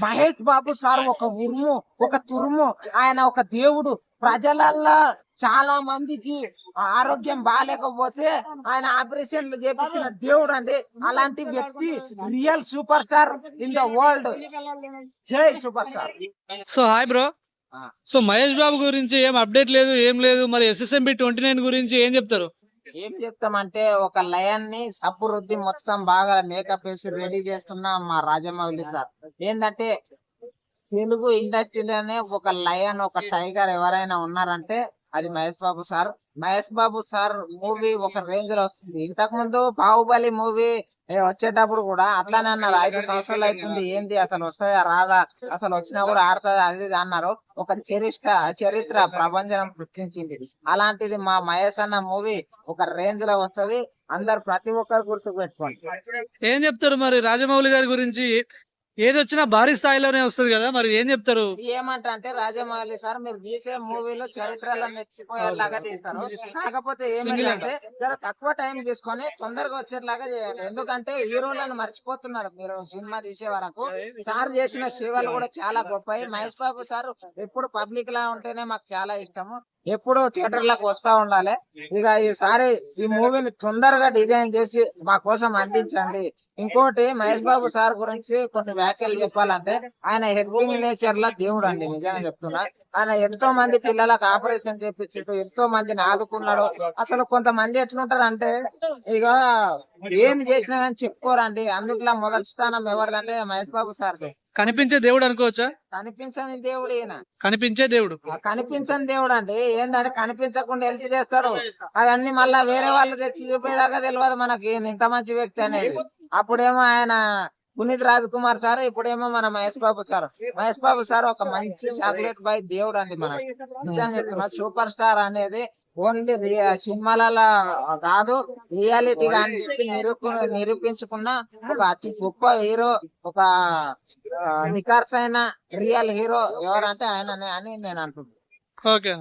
Mahesh Babu sir ఒక ఉరుము ఒక తురుము. ఆయన ఒక దేవుడు. ప్రజలల్లో చాలా మందికి ఆరోగ్యం బాగాలేకపోతే ఆయన ఆపరేషన్లు చేపించిన దేవుడు అండి. అలాంటి వ్యక్తి real super star in the world. జై super star. So hi bro. So Mahesh Babu గురించి ఏం అప్డేట్ లేదు ఏం లేదు. మరి ఎస్ఎస్ఎంబి ట్వంటీ నైన్ గురించి ఏం చెప్తారు? ఏం చెప్తామంటే ఒక లయన్ని సబ్బురుద్ది మొత్తం బాగా మేకప్ వేసి రెడీ చేస్తున్న మా రాజమౌళి సార్. ఏంటంటే తెలుగు ఇండస్ట్రీలోనే ఒక లయన్ ఒక టైగర్ ఎవరైనా ఉన్నారంటే అది Mahesh Babu sir. Mahesh Babu sir movie ఒక రేంజ్లో వస్తుంది. ఇంతకు ముందు బాహుబలి మూవీ వచ్చేటప్పుడు కూడా అట్లానే అన్నారు. ఐదు సంవత్సరాలు అవుతుంది. ఏంది? అసలు వస్తుందా రాదా? అసలు వచ్చినా కూడా ఆడుతుంది? అది ఇది అన్నారు. ఒక చరిష్ట చరిత్ర ప్రపంచం సృష్టించింది. అలాంటిది మా మహేష్ అన్న మూవీ ఒక రేంజ్లో వస్తది. అందరు ప్రతి ఒక్కరు గుర్తు పెట్టుకోండి. ఏం చెప్తారు మరి రాజమౌళి గారి గురించి? ఏది వచ్చినా భారీ స్థాయిలోనే వస్తుంది కదా మరి ఏం చెప్తారు? ఏమంట అంటే రాజమౌళి సార్ మీరు తీసే మూవీలో చరిత్రలో నెచ్చిపోయేలాగా తీస్తారు. కాకపోతే ఏమిటంటే తక్కువ టైం తీసుకొని తొందరగా వచ్చేట్లాగా చేయండి ఎందుకంటే హీరోలను మర్చిపోతున్నారు మీరు సినిమా తీసే వరకు. సార్ చేసిన సేవలు కూడా చాలా గొప్పవి. మహేష్ బాబు సార్ ఎప్పుడు పబ్లిక్ లా ఉంటేనే మాకు చాలా ఇష్టము. ఎప్పుడు థియేటర్లకు వస్తా ఉండాలి. ఇక ఈసారి ఈ మూవీని తొందరగా డిజైన్ చేసి మా కోసం అందించండి. ఇంకోటి మహేష్ బాబు సార్ గురించి కొన్ని వ్యాఖ్యలు చెప్పాలంటే ఆయన హెల్పింగ్ నేచర్ లా దేవుడు అండి నిజంగా చెప్తున్నా. ఆయన ఎంతో మంది పిల్లలకు ఆపరేషన్ చేపించుడు ఎంతో మందిని ఆదుకున్నాడు. అసలు కొంతమంది ఎట్లుంటారు అంటే ఇక ఏం చేసినా కానీ చెప్పుకోరండి. అందుట్లో మొదటి స్థానం ఎవరిదంటే మహేష్ బాబు సార్ది. కనిపించే దేవుడు అనుకోవచ్చా? కనిపించని దేవుడు ఈయన. కనిపించే దేవుడు. ఆ కనిపించని దేవుడు అండి. ఏంటంటే కనిపించకుండా హెల్ప్ చేస్తాడు. అవన్నీ మళ్ళా వేరే వాళ్ళు తెచ్చి చూపేదాకా తెలియదు మనకి. ఇంత మంచి వ్యక్తి అనేది. అప్పుడేమో ఆయన పునీత్ రాజ్ కుమార్ సార్ ఇప్పుడేమో మన మహేష్ బాబు సార్. మహేష్ బాబు సార్ ఒక మంచి చాక్లెట్ బాయ్ దేవుడు అండి మన నిజంగా చెప్తున్నా సూపర్ స్టార్ అనేది ఓన్లీ సినిమాలలో కాదు రియాలిటీగా అని చెప్పి నిరూపు నిరూపించుకున్న ఒక అతి గొప్ప హీరో ఒక నికార్స్ అయిన రియల్ హీరో ఎవరంటే ఆయననే అని నేను అంటున్నాను ఓకే